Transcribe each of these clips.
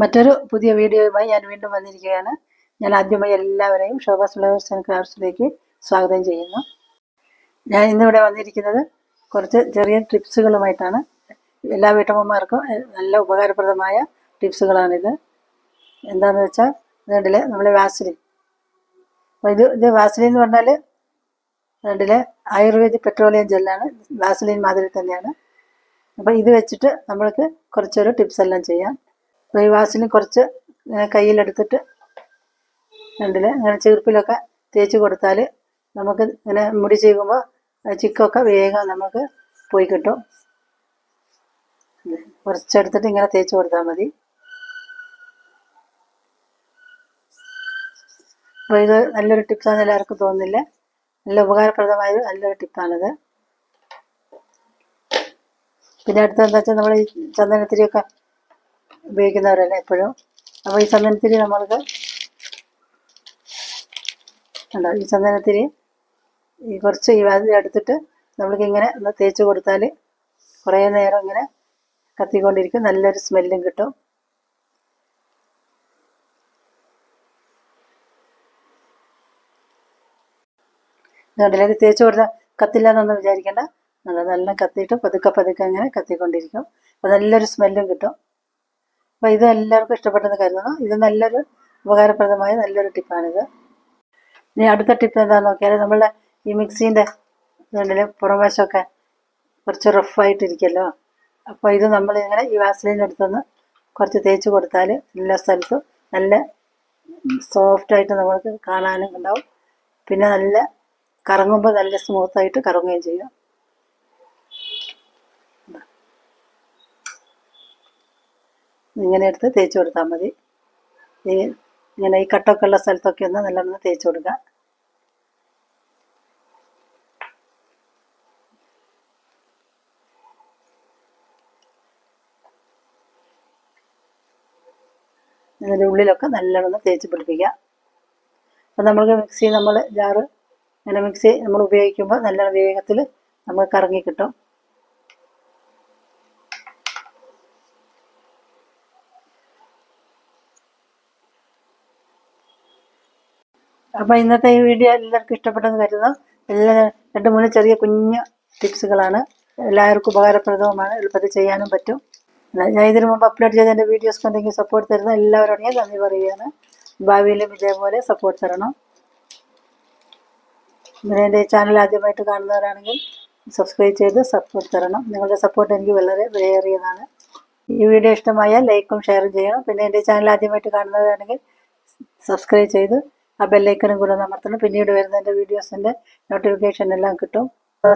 മറ്റൊരു പുതിയ വീഡിയോയുമായി ഞാൻ വീണ്ടും വന്നിരിക്കുകയാണ്. ഞാൻ ആദ്യമായി എല്ലാവരെയും ശോഭ ഫ്ലവേഴ്സ് ആൻഡ് ക്രാഫ്റ്റ്സിലേക്ക് സ്വാഗതം ചെയ്യുന്നു. ഞാൻ ഇന്നിവിടെ വന്നിരിക്കുന്നത് കുറച്ച് ചെറിയ ടിപ്സുകളുമായിട്ടാണ്. എല്ലാ വീട്ടമ്മമാർക്കും നല്ല ഉപകാരപ്രദമായ ടിപ്സുകളാണിത്. എന്താണെന്ന് വെച്ചാൽ ഇതിൽ നമ്മൾ വാസലിൻ. അപ്പോൾ ഇത് ഇത് വാസലിൻ എന്ന് പറഞ്ഞാൽ ഇതിൽ ആയുർവേദിക് പെട്രോളിയം ജെല്ലാണ് വാസലിൻ മാതിരി തന്നെയാണ്. അപ്പോൾ ഇത് വെച്ചിട്ട് നമ്മൾക്ക് കുറച്ചൊരു ടിപ്സ് എല്ലാം ചെയ്യാം. അപ്പോൾ കുറച്ച് ഇങ്ങനെ കയ്യിലെടുത്തിട്ട് രണ്ടിൽ ഇങ്ങനെ ചെറുപ്പിലൊക്കെ തേച്ച് കൊടുത്താൽ നമുക്ക് ഇങ്ങനെ മുടി ചെയ്യുമ്പോൾ ചിക്കൊക്കെ വേഗം നമുക്ക് പോയി കിട്ടും. കുറച്ചെടുത്തിട്ട് ഇങ്ങനെ തേച്ച് കൊടുത്താൽ മതി. അപ്പോൾ ഇത് നല്ലൊരു ടിപ്സാണെന്ന് എല്ലാവർക്കും തോന്നുന്നില്ല. നല്ല ഉപകാരപ്രദമായ നല്ലൊരു ടിപ്പാണിത്. പിന്നെ അടുത്തെന്താ വെച്ചാൽ നമ്മൾ ഈ ചന്ദനത്തിരിയൊക്കെ ഉപയോഗിക്കുന്നവരല്ലേ എപ്പോഴും? അപ്പോൾ ഈ ചന്ദനത്തിരി നമ്മൾക്ക് ഉണ്ടോ ഈ ചന്ദനത്തിരി ഈ കുറച്ച് ഈ വാതിൽ എടുത്തിട്ട് നമ്മൾക്ക് ഇങ്ങനെ ഒന്ന് തേച്ച് കൊടുത്താൽ കുറേ നേരം ഇങ്ങനെ കത്തിക്കൊണ്ടിരിക്കും. നല്ലൊരു സ്മെല്ലും കിട്ടും. അതുകൊണ്ടിലേക്ക് തേച്ച് കൊടുത്താൽ കത്തില്ല എന്നൊന്നും വിചാരിക്കേണ്ട. നല്ല നല്ല കത്തിയിട്ട് പതുക്കെ പതുക്കെ അങ്ങനെ കത്തിക്കൊണ്ടിരിക്കും. അപ്പോൾ നല്ലൊരു സ്മെല്ലും കിട്ടും. അപ്പോൾ ഇത് എല്ലാവർക്കും ഇഷ്ടപ്പെട്ടെന്ന് കരുതുന്നു. ഇത് നല്ലൊരു ഉപകാരപ്രദമായ നല്ലൊരു ടിപ്പാണിത്. ഇനി അടുത്ത ടിപ്പ് എന്താണെന്ന് നോക്കിയാൽ നമ്മളുടെ ഈ മിക്സീന്റെ ഇതുണ്ടല്ലേ പുറംവശമൊക്കെ കുറച്ച് റഫായിട്ടിരിക്കുമല്ലോ അപ്പോൾ ഇത് നമ്മളിങ്ങനെ ഈ വാസലിൻ എടുത്തൊന്ന് കുറച്ച് തേച്ച് കൊടുത്താൽ എല്ലാ സ്ഥലത്തും നല്ല സോഫ്റ്റായിട്ട് നമ്മൾക്ക് കാണാനും ഉണ്ടാവും. പിന്നെ നല്ല കറങ്ങുമ്പോൾ നല്ല സ്മൂത്തായിട്ട് കറങ്ങുകയും ചെയ്യും. ഇങ്ങനെ എടുത്ത് തേച്ച് കൊടുത്താൽ മതി. ഈ ഇങ്ങനെ ഈ കട്ടൊക്കെ ഉള്ള സ്ഥലത്തൊക്കെ ഒന്ന് നല്ലവണ്ണം തേച്ച് കൊടുക്കുക. അതിന്റെ ഉള്ളിലൊക്കെ നല്ലോണം തേച്ച് പിടിപ്പിക്കുക. അപ്പം നമ്മൾക്ക് മിക്സി നമ്മൾ ജാറ് ഇങ്ങനെ മിക്സി നമ്മൾ ഉപയോഗിക്കുമ്പോൾ നല്ല വേഗത്തിൽ നമുക്ക് കറങ്ങി കിട്ടും. അപ്പോൾ ഇന്നത്തെ ഈ വീഡിയോ എല്ലാവർക്കും ഇഷ്ടപ്പെട്ടെന്ന് കരുതുന്നു. എല്ലാ രണ്ട് മൂന്ന് ചെറിയ കുഞ്ഞു ടിപ്സുകളാണ്. എല്ലാവർക്കും ഉപകാരപ്രദവുമാണ്. എളുപ്പത്തിൽ ചെയ്യാനും പറ്റും. ഞാൻ ഇതിനു മുമ്പ് അപ്ലോഡ് ചെയ്ത എന്റെ വീഡിയോസ് കണ്ടെങ്കിൽ സപ്പോർട്ട് തരുന്ന എല്ലാവരോടും ഞാൻ നന്ദി പറയുകയാണ്. ഭാവിയിലും ഇതേപോലെ സപ്പോർട്ട് തരണം. പിന്നെ എന്റെ ചാനൽ ആദ്യമായിട്ട് കാണുന്നവരാണെങ്കിൽ സബ്സ്ക്രൈബ് ചെയ്ത് സപ്പോർട്ട് തരണം. നിങ്ങളുടെ സപ്പോർട്ട് എനിക്ക് വളരെ വിലയേറിയതാണ് ഈ വീഡിയോ ഇഷ്ടമായാൽ ലൈക്കും ഷെയറും ചെയ്യണം. പിന്നെ എന്റെ ചാനൽ ആദ്യമായിട്ട് കാണുന്നവരാണെങ്കിൽ സബ്സ്ക്രൈബ് ചെയ്ത് ആ ബെല്ലൈക്കനും കൂടെ അമർത്തണം. പിന്നീട് വരുന്ന എന്റെ വീഡിയോസിന്റെ നോട്ടിഫിക്കേഷൻ എല്ലാം കിട്ടും.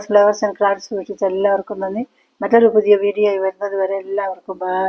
ഫ്ലവേഴ്സ് ആൻഡ് ക്രാഫ്റ്റ്സ് വീക്ഷിച്ച എല്ലാവർക്കും നന്ദി. മറ്റൊരു പുതിയ വീഡിയോ വരുന്നത് വരെ എല്ലാവർക്കും ബൈ